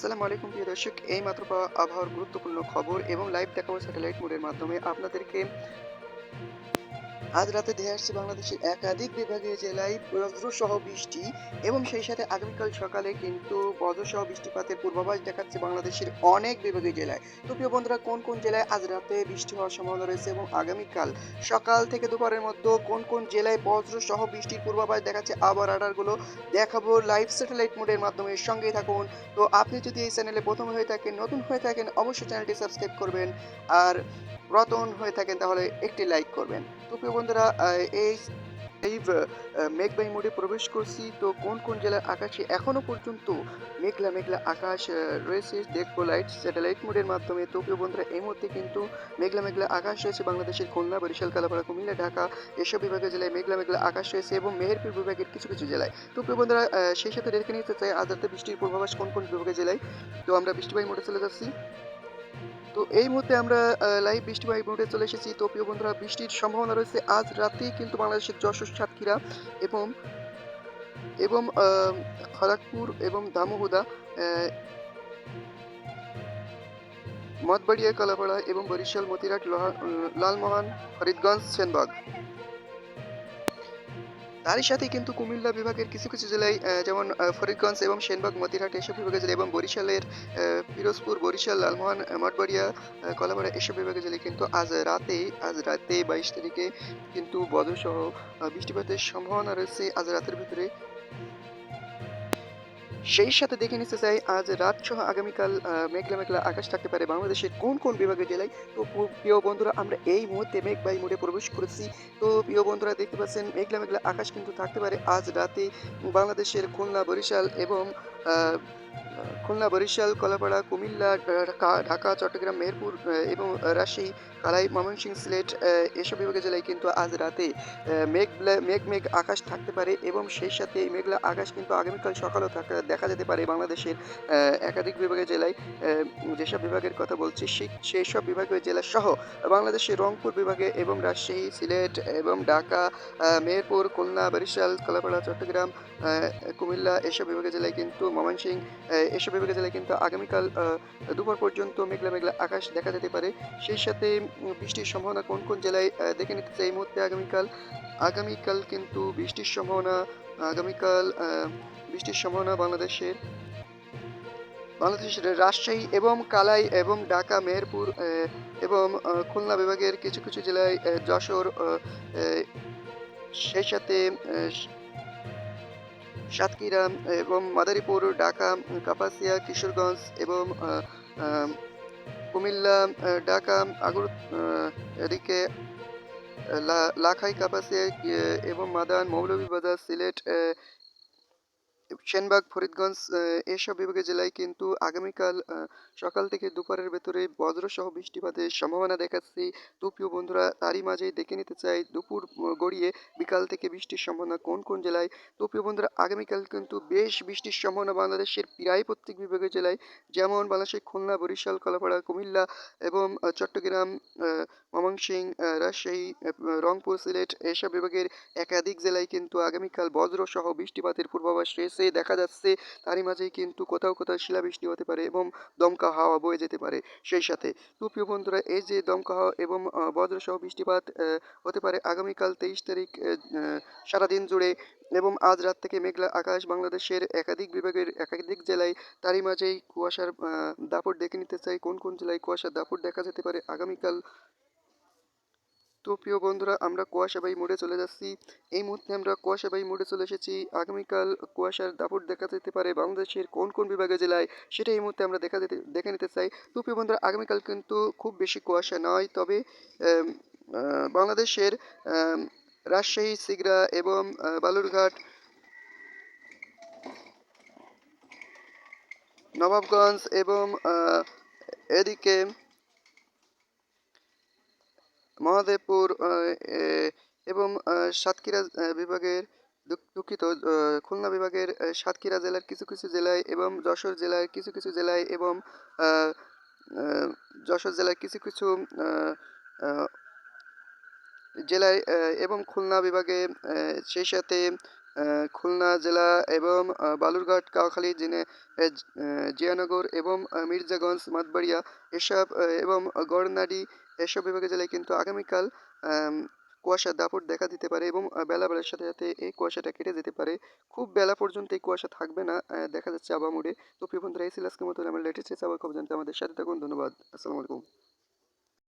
আসসালামু আলাইকুম, প্রিয় দর্শক। এই মাত্র পাওয়া আবহাওয়ার গুরুত্বপূর্ণ খবর এবং লাইভ দেখাবো স্যাটেলাইট মোডের মাধ্যমে। আপনাদেরকে আজ রাতে ধেয়ে আসছে বাংলাদেশের একাধিক বিভাগীয় জেলায় বজ্রসহ বৃষ্টি এবং সেই সাথে আগামীকাল সকালে কিন্তু বজ্রসহ বৃষ্টিপাতের পূর্বাভাস দেখাচ্ছে বাংলাদেশের অনেক বিভাগীয় জেলায়। তো প্রিয় বন্ধুরা, কোন কোন জেলায় আজ রাতে বৃষ্টি হওয়ার সম্ভাবনা রয়েছে এবং আগামীকাল সকাল থেকে দুপুরের মধ্যে কোন কোন জেলায় বজ্রসহ বৃষ্টির পূর্বাভাস দেখাচ্ছে আবার রাডারগুলো দেখাবো লাইভ স্যাটেলাইট মোডের মাধ্যমে। সঙ্গেই থাকুন। তো আপনি যদি এই চ্যানেলে প্রথম হয়ে থাকেন, নতুন হয়ে থাকেন, অবশ্যই চ্যানেলটি সাবস্ক্রাইব করবেন। আর পুরাতন হয়ে থাকেন, তাহলে একটি লাইক করবেন। তো প্রিয় বন্ধুরা এই এই মেঘবাহী মোডে প্রবেশ করছি। তো কোন কোন জেলার আকাশে এখনও পর্যন্ত মেঘলা মেঘলা আকাশ রয়েছে, দেখব লাইট স্যাটেলাইট মোডের মাধ্যমে। তো প্রিয় বন্ধুরা, এই মুহূর্তে কিন্তু মেঘলা মেঘলা আকাশ রয়েছে বাংলাদেশের খুলনা, বরিশাল, কালাপাড়া, কুমিল্লা, ঢাকা, এসব বিভাগের জেলায় মেঘলা মেঘলা আকাশ রয়েছে এবং মেহেরপুর বিভাগের কিছু কিছু জেলায়। তো প্রিয় বন্ধুরা সেই সাথে দেখে নিতে চাই, আজ রাতে বৃষ্টির পূর্বাভাস কোন কোন বিভাগের জেলায়? তো আমরা বৃষ্টিবাহী মোডে চলে যাচ্ছি। তো এই মুহূর্তে আমরা লাইভ বৃষ্টি বৃষ্টিবাহী মোডে চলে এসেছি। তো প্রিয় বন্ধুরা, বৃষ্টির সম্ভাবনা রয়েছে। আজ রাতেই কিন্তু বাংলাদেশের যশোর, সাতক্ষীরা এবং এবং খড়গপুর এবং দামোহদা মতবাড়িয়া কলাপাড়া এবং বরিশাল মতিরাট লালমোহন, ফরিদগঞ্জ, সেনবাগ। তারই সাথে কিন্তু কুমিল্লা বিভাগের কিছু কিছু জেলায় যেমন ফরিদগঞ্জ এবং সেনবাগ, মতিরহাট এসব বিভাগের জেলা এবং বরিশালের পিরোজপুর, বরিশাল, লালমোহন, মাঠবাড়িয়া কলাপাড়া এসব বিভাগের জেলায় কিন্তু আজ রাতে আজ রাতে বাইশ তারিখে কিন্তু বজ্রসহ বৃষ্টিপাতের সম্ভাবনা রয়েছে। আজ রাতের ভিতরে সেই সাথে দেখে নিতে চাই, আজ রাত সহ আগামীকাল মেঘলা মেঘলা আকাশ থাকতে পারে বাংলাদেশের কোন কোন বিভাগের জেলায়। তো প্রিয় বন্ধুরা, আমরা এই মুহূর্তে মেঘবাহী মোড়ে প্রবেশ করেছি। তো প্রিয় বন্ধুরা, দেখতে পাচ্ছেন মেঘলা মেঘলা আকাশ কিন্তু থাকতে পারে আজ রাতে। বাংলাদেশের খুলনা, বরিশাল এবং খুলনা, বরিশাল, কলাপাড়া, কুমিল্লা ঢাকা চট্টগ্রাম, মেহেরপুর এবং রাজশাহী, কালাই, ময়মনসিংহ, সিলেট এসব বিভাগের জেলায় কিন্তু আজ রাতে মেঘ মেঘ মেঘ আকাশ থাকতে পারে এবং সেই সাথে এই মেঘলা আকাশ কিন্তু আগামীকাল সকালেও থাকা দেখা যেতে পারে বাংলাদেশের একাধিক বিভাগের জেলায়। যেসব বিভাগের কথা বলছি, সেই সব বিভাগীয় জেলা সহ বাংলাদেশের রংপুর বিভাগে এবং রাজশাহী, সিলেট এবং ঢাকা মেহেরপুর, খুলনা, বরিশাল, কলাপাড়া, চট্টগ্রাম কুমিল্লা এসব বিভাগের জেলায় কিন্তু ময়মনসিংহ এসব বিভাগের জেলায় কিন্তু আগামীকাল দুপুর পর্যন্ত মেঘলা মেঘলা আকাশ দেখা যেতে পারে। সেই সাথে বৃষ্টির সম্ভাবনা কোন কোন জেলায় দেখে নিতে চাই এই মুহূর্তে আগামীকাল। আগামীকাল কিন্তু বৃষ্টির সম্ভাবনা, আগামীকাল বৃষ্টির সম্ভাবনা বাংলাদেশের বাংলাদেশের রাজশাহী এবং কালাই এবং ঢাকা, মেহেরপুর এবং খুলনা বিভাগের কিছু কিছু জেলায় যশোর সেই সাথে সাতক্ষীরা এবং মাদারীপুর, ঢাকা, কাপাসিয়া, কিশোরগঞ্জ এবং কুমিল্লা ঢাকা আগর এদিকে লাখাই, কাপাসিয়া এবং মাদান, মৌলভীবাজার, সিলেট সেনবাগ ফরিদগঞ্জ এসব বিভাগের জেলায় কিন্তু আগামীকাল সকাল থেকে দুপুরের ভেতরে বজ্রসহ বৃষ্টিপাতের সম্ভাবনা দেখাচ্ছি। তো প্রিয় বন্ধুরা তারই মাঝেই দেখে নিতে চাই দুপুর গড়িয়ে বিকাল থেকে বৃষ্টির সম্ভাবনা কোন কোন জেলায়? তো প্রিয় বন্ধুরা আগামীকাল কিন্তু বেশ বৃষ্টির সম্ভাবনা বাংলাদেশের প্রায় প্রত্যেক বিভাগের জেলায় যেমন বাংলাদেশের খুলনা বরিশাল কলাপাড়া কুমিল্লা এবং চট্টগ্রাম আহ, রাজশাহী রংপুর সিলেট এসব বিভাগের একাধিক জেলায় কিন্তু আগামীকাল বজ্রসহ বৃষ্টিপাতের পূর্বাভাস রয়েছে। দেখা যাচ্ছে তারই মাঝেই কিন্তু কোথাও কোথাও শিলাবৃষ্টি হতে পারে এবং দমকা হাওয়া বয়ে যেতে পারে সেই সাথে। তো প্রিয় বন্ধুরা, এই যে দমকা হাওয়া এবং বজ্রসহ বৃষ্টিপাত হতে পারে আগামীকাল তেইশ তারিখ সারাদিন জুড়ে এবং আজ রাত থেকে মেঘলা আকাশ বাংলাদেশের একাধিক বিভাগের একাধিক জেলায় তারই মাঝেই কুয়াশার দাপট দেখে নিতে চাই। কোন কোন জেলায় কুয়াশার দাপট দেখা যেতে পারে আগামীকাল? তো প্রিয় বন্ধুরা, আমরা কুয়াশাবাই মোড়ে চলে যাচ্ছি। এই মুহূর্তে আমরা কুয়াশাবাই মোড়ে চলে এসেছি। আগামীকাল কুয়াশার দাপট দেখা যেতে পারে বাংলাদেশের কোন কোন বিভাগে জেলায়, সেটা এই মুহূর্তে আমরা দেখা যেতে, দেখে নিতে চাই। তো প্রিয় বন্ধুরা, আগামীকাল কিন্তু খুব বেশি কুয়াশা নয়, তবে বাংলাদেশের রাজশাহী, সিগড়া এবং বালুরঘাট, নবাবগঞ্জ এবং এদিকে মহাদেবপুর এবং সাতক্ষীরা বিভাগের দুঃখিত খুলনা বিভাগের সাতক্ষীরা জেলার কিছু কিছু জেলায় এবং যশোর জেলার কিছু কিছু জেলায় এবং যশোর জেলার কিছু কিছু জেলায় এবং খুলনা বিভাগে সেই সাথে খুলনা জেলা এবং বালুরঘাট কাউখালী জেনে জিয়ানগর এবং মির্জাগঞ্জ মাতবাড়িয়া এসব এবং গড়নাডি এসব বিভাগের জেলায় কিন্তু আগামীকাল আম, কুয়াশার দাপট দেখা দিতে পারে এবং বেলা বেলার সাথে সাথে এই কুয়াশাটা কেটে যেতে পারে। খুব বেলা পর্যন্ত এই কুয়াশা থাকবে না দেখা যাচ্ছে আবামুড়ে তো প্রিয় বন্ধুরা এই আজকের মতো। আমার লেটেস্ট আবার খবর জানতে আমাদের সাথে থাকুন। ধন্যবাদ। আসসালামু আলাইকুম।